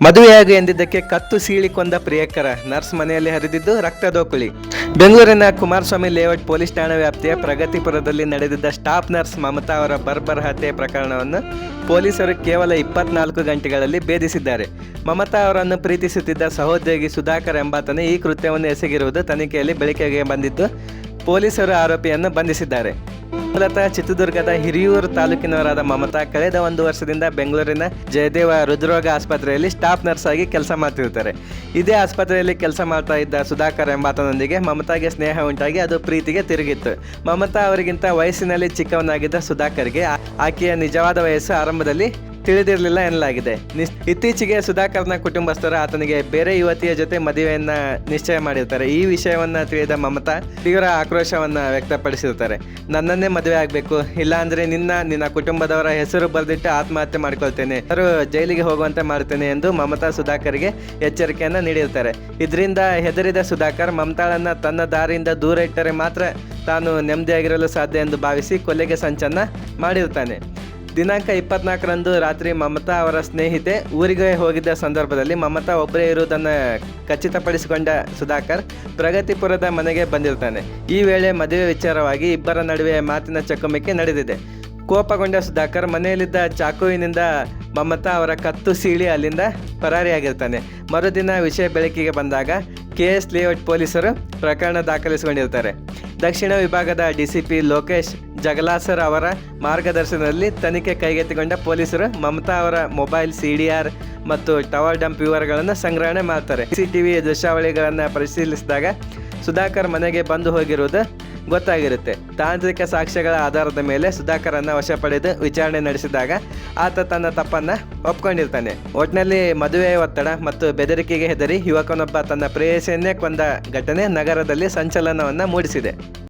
ಮದುವೆಯಾಗು ಎಂದಿದ್ದಕ್ಕೆ ಕತ್ತು ಸೀಳಿ ಕೊಂದ ಪ್ರಿಯಕರ ನರ್ಸ್ ಮನೆಯಲ್ಲಿ ಹರಿದಿದ್ದು ರಕ್ತದೋಕುಳಿ ಬೆಂಗಳೂರಿನ ಕುಮಾರಸ್ವಾಮಿ ಲೇಔಟ್ ಪೊಲೀಸ್ ಠಾಣಾ ವ್ಯಾಪ್ತಿಯ ಪ್ರಗತಿಪುರದಲ್ಲಿ ನಡೆದಿದ್ದ ಸ್ಟಾಫ್ ನರ್ಸ್ ಮಮತಾ ಅವರ ಬರ್ಬರ್ ಹತ್ಯೆ ಪ್ರಕರಣವನ್ನು ಪೊಲೀಸರು ಕೇವಲ ಇಪ್ಪತ್ನಾಲ್ಕು ಗಂಟೆಗಳಲ್ಲಿ ಭೇದಿಸಿದ್ದಾರೆ. ಮಮತಾ ಅವರನ್ನು ಪ್ರೀತಿಸುತ್ತಿದ್ದ ಸಹೋದ್ಯೋಗಿ ಸುಧಾಕರ್ ಎಂಬಾತನೇ ಈ ಕೃತ್ಯವನ್ನು ಎಸಗಿರುವುದು ತನಿಖೆಯಲ್ಲಿ ಬೆಳಕಿಗೆ ಬಂದಿದ್ದು ಪೊಲೀಸರು ಆರೋಪಿಯನ್ನು ಬಂಧಿಸಿದ್ದಾರೆ. ಮೂಲತಃ ಚಿತ್ರದುರ್ಗದ ಹಿರಿಯೂರು ತಾಲೂಕಿನವರಾದ ಮಮತಾ ಕಳೆದ ಒಂದು ವರ್ಷದಿಂದ ಬೆಂಗಳೂರಿನ ಜಯದೇವ ಹೃದ್ರೋಗ ಆಸ್ಪತ್ರೆಯಲ್ಲಿ ಸ್ಟಾಫ್ ನರ್ಸ್ ಆಗಿ ಕೆಲಸ ಮಾಡ್ತಿರ್ತಾರೆ. ಇದೇ ಆಸ್ಪತ್ರೆಯಲ್ಲಿ ಕೆಲಸ ಮಾಡ್ತಾ ಇದ್ದ ಸುಧಾಕರ್ ಎಂಬಾತನೊಂದಿಗೆ ಮಮತಾಗೆ ಸ್ನೇಹ ಉಂಟಾಗಿ ಅದು ಪ್ರೀತಿಗೆ ತಿರುಗಿತ್ತು. ಮಮತಾ ಅವರಿಗಿಂತ ವಯಸ್ಸಿನಲ್ಲಿ ಚಿಕ್ಕವನಾಗಿದ್ದ ಸುಧಾಕರ್ಗೆ ಆಕೆಯ ನಿಜವಾದ ವಯಸ್ಸು ಆರಂಭದಲ್ಲಿ ತಿಳಿದಿರಲಿಲ್ಲ ಎನ್ನಲಾಗಿದೆ. ಇತ್ತೀಚೆಗೆ ಸುಧಾಕರ್ನ ಕುಟುಂಬಸ್ಥರು ಆತನಿಗೆ ಬೇರೆ ಯುವತಿಯ ಜೊತೆ ಮದುವೆಯನ್ನ ನಿಶ್ಚಯ ಮಾಡಿರ್ತಾರೆ. ಈ ವಿಷಯವನ್ನ ತಿಳಿದ ಮಮತಾ ತೀವ್ರ ಆಕ್ರೋಶವನ್ನ ವ್ಯಕ್ತಪಡಿಸಿರ್ತಾರೆ. ನನ್ನನ್ನೇ ಮದುವೆ ಆಗಬೇಕು, ಇಲ್ಲಾಂದ್ರೆ ನಿನ್ನ ನಿನ್ನ ಕುಟುಂಬದವರ ಹೆಸರು ಬರೆದಿಟ್ಟು ಆತ್ಮಹತ್ಯೆ ಮಾಡ್ಕೊಳ್ತೇನೆ. ಅವರು ಜೈಲಿಗೆ ಹೋಗುವಂತೆ ಮಾಡ್ತೇನೆ ಎಂದು ಮಮತಾ ಸುಧಾಕರ್ಗೆ ಎಚ್ಚರಿಕೆಯನ್ನ ನೀಡಿರ್ತಾರೆ. ಇದರಿಂದ ಹೆದರಿದ ಸುಧಾಕರ್ ಮಮತಾಳನ್ನ ತನ್ನ ದಾರಿಯಿಂದ ದೂರ ಇಟ್ಟರೆ ಮಾತ್ರ ತಾನು ನೆಮ್ಮದಿಯಾಗಿರಲು ಸಾಧ್ಯ ಎಂದು ಭಾವಿಸಿ ಕೊಲೆಗೆ ಸಂಚನ್ನ ಮಾಡಿರ್ತಾನೆ. ದಿನಾಂಕ ಇಪ್ಪತ್ನಾಲ್ಕರಂದು ರಾತ್ರಿ ಮಮತಾ ಅವರ ಸ್ನೇಹಿತೆ ಊರಿಗೆ ಹೋಗಿದ್ದ ಸಂದರ್ಭದಲ್ಲಿ ಮಮತಾ ಒಬ್ಬರೇ ಇರುವುದನ್ನು ಖಚಿತಪಡಿಸಿಕೊಂಡ ಸುಧಾಕರ್ ಪ್ರಗತಿಪುರದ ಮನೆಗೆ ಬಂದಿರ್ತಾನೆ. ಈ ವೇಳೆ ಮದುವೆ ವಿಚಾರವಾಗಿ ಇಬ್ಬರ ನಡುವೆ ಮಾತಿನ ಚಕಮಕಿ ನಡೆದಿದೆ. ಕೋಪಗೊಂಡ ಸುಧಾಕರ್ ಮನೆಯಲ್ಲಿದ್ದ ಚಾಕುವಿನಿಂದ ಮಮತಾ ಅವರ ಕತ್ತು ಸೀಳಿ ಅಲ್ಲಿಂದ ಪರಾರಿಯಾಗಿರ್ತಾನೆ. ಮರುದಿನ ವಿಷಯ ಬೆಳಕಿಗೆ ಬಂದಾಗ ಕೆ ಎಸ್ ಲೇಔಟ್ ಪೊಲೀಸರು ಪ್ರಕರಣ ದಾಖಲಿಸಿಕೊಂಡಿರ್ತಾರೆ. ದಕ್ಷಿಣ ವಿಭಾಗದ ಡಿಸಿಪಿ ಲೋಕೇಶ್ ಜಗಲಾಸರ್ ಅವರ ಮಾರ್ಗದರ್ಶನದಲ್ಲಿ ತನಿಖೆ ಕೈಗೆತ್ತಿಕೊಂಡ ಪೊಲೀಸರು ಮಮತಾ ಅವರ ಮೊಬೈಲ್, ಸಿ ಡಿ ಆರ್ ಮತ್ತು ಟವರ್ ಡಂಪ್ ವಿವರಗಳನ್ನು ಸಂಗ್ರಹಣೆ ಮಾಡ್ತಾರೆ. ಸಿಸಿಟಿವಿ ದೃಶ್ಯಾವಳಿಗಳನ್ನು ಪರಿಶೀಲಿಸಿದಾಗ ಸುಧಾಕರ್ ಮನೆಗೆ ಬಂದು ಹೋಗಿರುವುದು ಗೊತ್ತಾಗಿರುತ್ತೆ. ತಾಂತ್ರಿಕ ಸಾಕ್ಷ್ಯಗಳ ಆಧಾರದ ಮೇಲೆ ಸುಧಾಕರನ್ನು ವಶ ಪಡೆದು ವಿಚಾರಣೆ ನಡೆಸಿದಾಗ ಆತ ತನ್ನ ತಪ್ಪನ್ನು ಒಪ್ಕೊಂಡಿರ್ತಾನೆ. ಒಟ್ಟಿನಲ್ಲಿ ಮದುವೆ ಒತ್ತಡ ಮತ್ತು ಬೆದರಿಕೆಗೆ ಹೆದರಿ ಯುವಕನೊಬ್ಬ ತನ್ನ ಪ್ರೇಯಸಿಯನ್ನೇ ಕೊಂದ ಘಟನೆ ನಗರದಲ್ಲಿ ಸಂಚಲನವನ್ನು ಮೂಡಿಸಿದೆ.